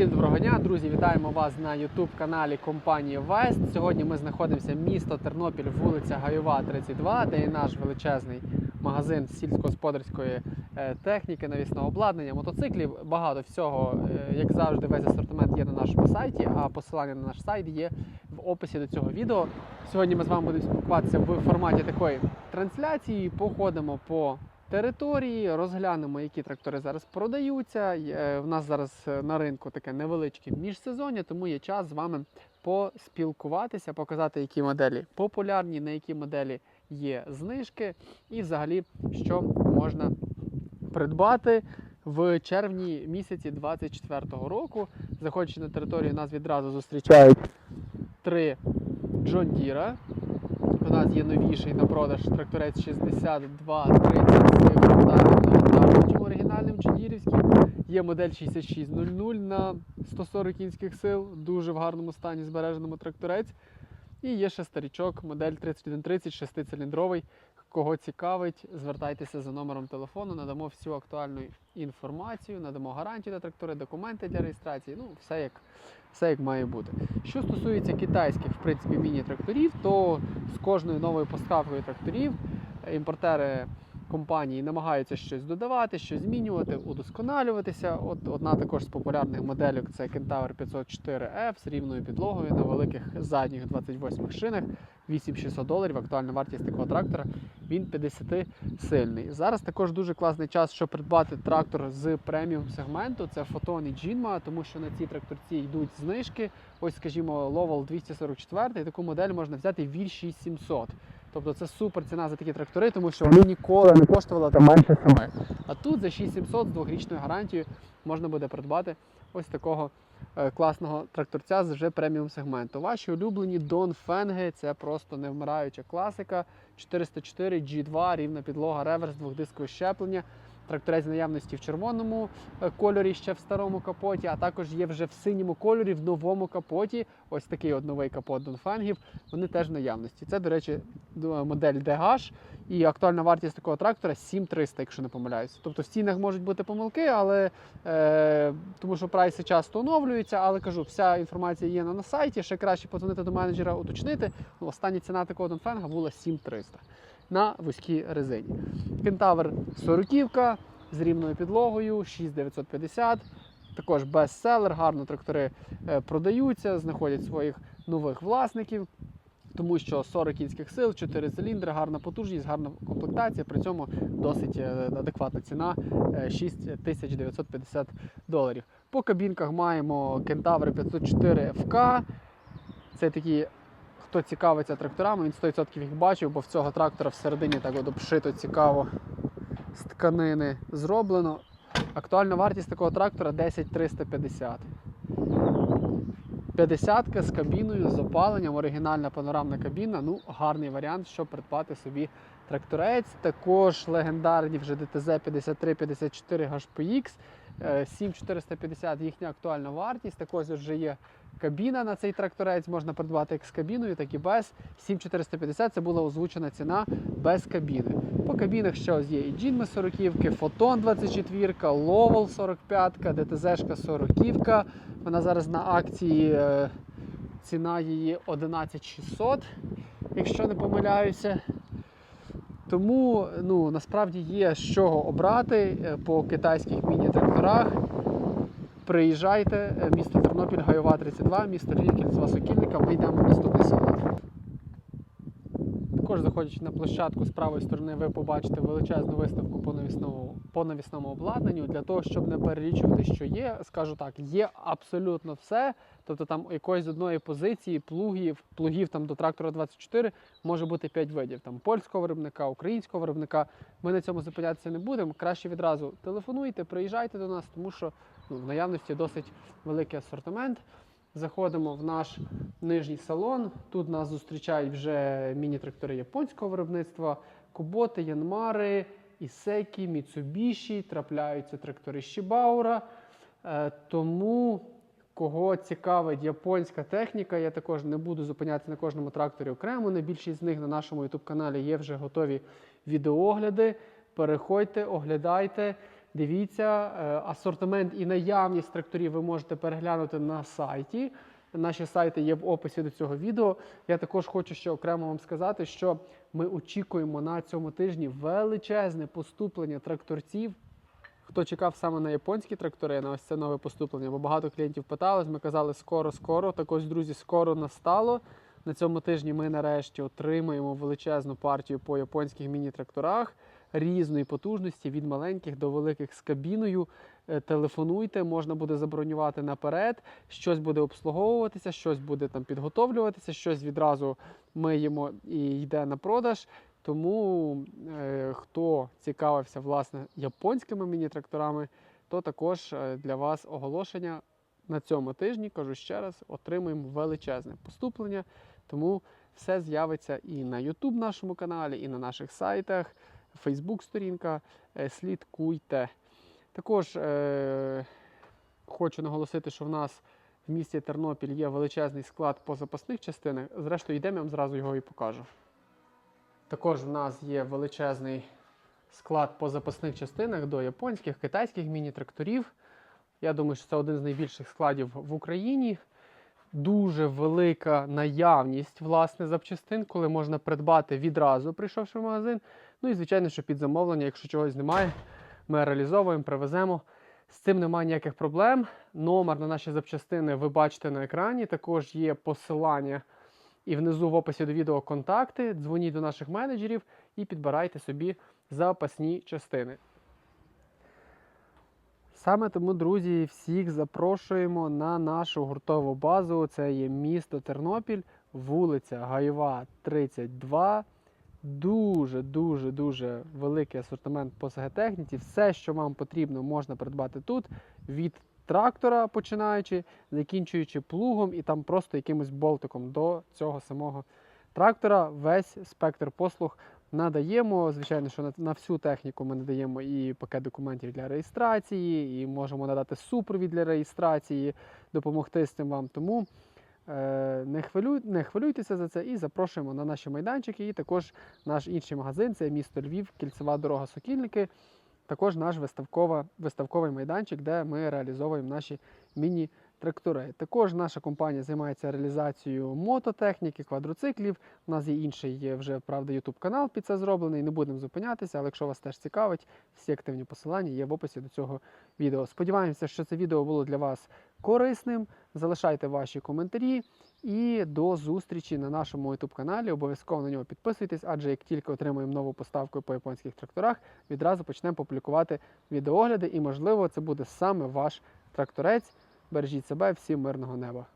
Всім доброго дня, друзі! Вітаємо вас на youtube каналі компанії Вест. Сьогодні ми знаходимося місто Тернопіль, вулиця Гайова, 32, де є наш величезний магазин сільськогосподарської е, техніки, навісного обладнання, мотоциклів. Багато всього, е, як завжди, весь асортимент є на нашому сайті, а посилання на наш сайт є в описі до цього відео. Сьогодні ми з вами будемо спілкуватися в форматі такої трансляції. Походимо по території, розглянемо, які трактори зараз продаються. Є- В нас зараз е, на ринку таке невеличке міжсезоння, тому є час з вами поспілкуватися, показати, які моделі популярні, на які моделі є знижки, і взагалі, що можна придбати. В червні місяці 24-го року, заходячи на територію, нас відразу зустрічають три Deere. У нас є новіший на продаж тракторець 6230 з оригінальним чудірівським. Є модель 6600 на 140 кінських сил, дуже в гарному стані збереженому тракторець. І є ще старічок, модель 3130, шестициліндровий. Кого цікавить, звертайтеся за номером телефону, надамо всю актуальну інформацію, надамо гарантію на трактори, документи для реєстрації. Ну, все як, все як має бути. Що стосується китайських, в принципі, міні-тракторів, то з кожною новою поставкою тракторів е, імпортери компанії намагаються щось додавати, щось змінювати, удосконалюватися. От одна також з популярних моделей це Kentaur 504F з рівною підлогою на великих задніх 28 шинах. 8600 доларів. Актуальна вартість такого трактора. Він 50 сильний. Зараз також дуже класний час, щоб придбати трактор з преміум сегменту. Це Фотон і Джінма, тому що на цій тракторці йдуть знижки. Ось, скажімо, Lowell 244, і таку модель можна взяти віль 6700. Тобто це супер ціна за такі трактори, тому що вони ніколи не коштували там менше саме. А тут за 6700 з двохрічною гарантією можна буде придбати ось такого е, класного тракторця з вже преміум сегменту. Ваші улюблені Дон Фенги це просто невмираюча класика. 404 G2, рівна підлога, реверс, двохдискове щеплення. Тракторець наявності в червоному е, кольорі, ще в старому капоті, а також є вже в синьому кольорі в новому капоті. Ось такий от новий капот Донфенгів. Вони теж в наявності. Це, до речі, модель DH. І актуальна вартість такого трактора 7300, якщо не помиляюся. Тобто в цінах можуть бути помилки, але е, тому що прайси часто оновлюються. Але кажу, вся інформація є на, на сайті. Ще краще подзвонити до менеджера, уточнити. Ну, остання ціна такого Донфенга була 7300 на вузькій резині. Кентавр 40 з рівною підлогою, 6950. Також бестселер, гарно трактори е, продаються, знаходять своїх нових власників. Тому що 40 кінських сил, 4 циліндри, гарна потужність, гарна комплектація, при цьому досить е, адекватна ціна е, 6950 доларів. По кабінках маємо Kentaur 504 FK. Це такі, хто цікавиться тракторами, він 100% їх бачив, бо в цього трактора всередині так от обшито цікаво з тканини зроблено. Актуальна вартість такого трактора 10350. 50 з кабіною, з опаленням, оригінальна панорамна кабіна. Ну, гарний варіант, щоб придбати собі тракторець. Також легендарні вже DTZ 5354 HPX. Е, 7450 їхня актуальна вартість. Також вже є кабіна на цей тракторець. Можна придбати як з кабіною, так і без. 7450 це була озвучена ціна без кабіни. По кабінах ще ось є і Джінми 40, Фотон 24, Ловел 45, ДТЗ 40. Вона зараз на акції. е, Ціна її 11600, якщо не помиляюся. Тому ну, насправді є з чого обрати е, по китайських міні-тракторах. Приїжджайте, е, місто Тернопіль, Гайова 32, місто Львів, кільцева Сокільника. Ми йдемо в наступний село. Також заходячи на площадку з правої сторони, ви побачите величезну виставку по навісному, по навісному обладнанню. Для того, щоб не перелічувати, що є, скажу так, є абсолютно все. Тобто там якоїсь одної позиції плугів, плугів там до трактора 24 може бути 5 видів. Там польського виробника, українського виробника. Ми на цьому зупинятися не будемо. Краще відразу телефонуйте, приїжджайте до нас, тому що ну, в наявності досить великий асортимент. Заходимо в наш нижній салон. Тут нас зустрічають вже міні-трактори японського виробництва, куботи, янмари, ісекі, міцубіші, трапляються трактори Шібаура. Е, тому, кого цікавить японська техніка, я також не буду зупинятися на кожному тракторі окремо. На більшість з них на нашому YouTube каналі є вже готові відеоогляди. Переходьте, оглядайте. Дивіться, е, асортимент і наявність тракторів ви можете переглянути на сайті. Наші сайти є в описі до цього відео. Я також хочу ще окремо вам сказати, що ми очікуємо на цьому тижні величезне поступлення тракторців. Хто чекав саме на японські трактори, на ось це нове поступлення, бо багато клієнтів питались, ми казали скоро, скоро. Так ось, друзі, скоро настало. На цьому тижні ми нарешті отримаємо величезну партію по японських міні-тракторах різної потужності від маленьких до великих з кабіною. Е, Телефонуйте, можна буде забронювати наперед, щось буде обслуговуватися, щось буде там підготовлюватися, щось відразу миємо і йде на продаж. Тому е, хто цікавився власне японськими міні-тракторами, то також е, для вас оголошення на цьому тижні, кажу ще раз, отримуємо величезне поступлення. Тому все з'явиться і на YouTube нашому каналі, і на наших сайтах, Facebook сторінка. Е, Слідкуйте. Також е, хочу наголосити, що в нас в місті Тернопіль є величезний склад по запасних частинах. Зрештою, йдемо, я вам зразу його і покажу. Також в нас є величезний склад по запасних частинах до японських, китайських міні-тракторів. Я думаю, що це один з найбільших складів в Україні. Дуже велика наявність власне запчастин, коли можна придбати відразу, прийшовши в магазин. Ну і звичайно, що під замовлення, якщо чогось немає, ми реалізовуємо, привеземо. З цим немає ніяких проблем. Номер на наші запчастини ви бачите на екрані. Також є посилання і внизу в описі до відео контакти. Дзвоніть до наших менеджерів і підбирайте собі запасні частини. Саме тому, друзі, всіх запрошуємо на нашу гуртову базу. Це є місто Тернопіль, вулиця Гаєва, 32. Дуже, дуже, дуже великий асортимент по СГ-техніці. Все, що вам потрібно, можна придбати тут. Від трактора починаючи, закінчуючи плугом і там просто якимось болтиком до цього самого трактора. Весь спектр послуг надаємо. Звичайно, що на, всю техніку ми надаємо і пакет документів для реєстрації, і можемо надати супровід для реєстрації, допомогти з цим вам. Тому не, хвилюй, не хвилюйтеся за це і запрошуємо на наші майданчики. І також наш інший магазин це місто Львів, кільцева дорога Сокільники. Також наш виставкова, виставковий майданчик, де ми реалізовуємо наші міні-трактори. Також наша компанія займається реалізацією мототехніки, квадроциклів. У нас є інший вже правда YouTube канал під це зроблений. Не будемо зупинятися, але якщо вас теж цікавить, всі активні посилання є в описі до цього відео. Сподіваємося, що це відео було для вас корисним. Залишайте ваші коментарі і до зустрічі на нашому YouTube каналі. Обов'язково на нього підписуйтесь, адже як тільки отримаємо нову поставку по японських тракторах, відразу почнемо публікувати відеогляди, і можливо це буде саме ваш тракторець. Бережіть себе, всім мирного неба.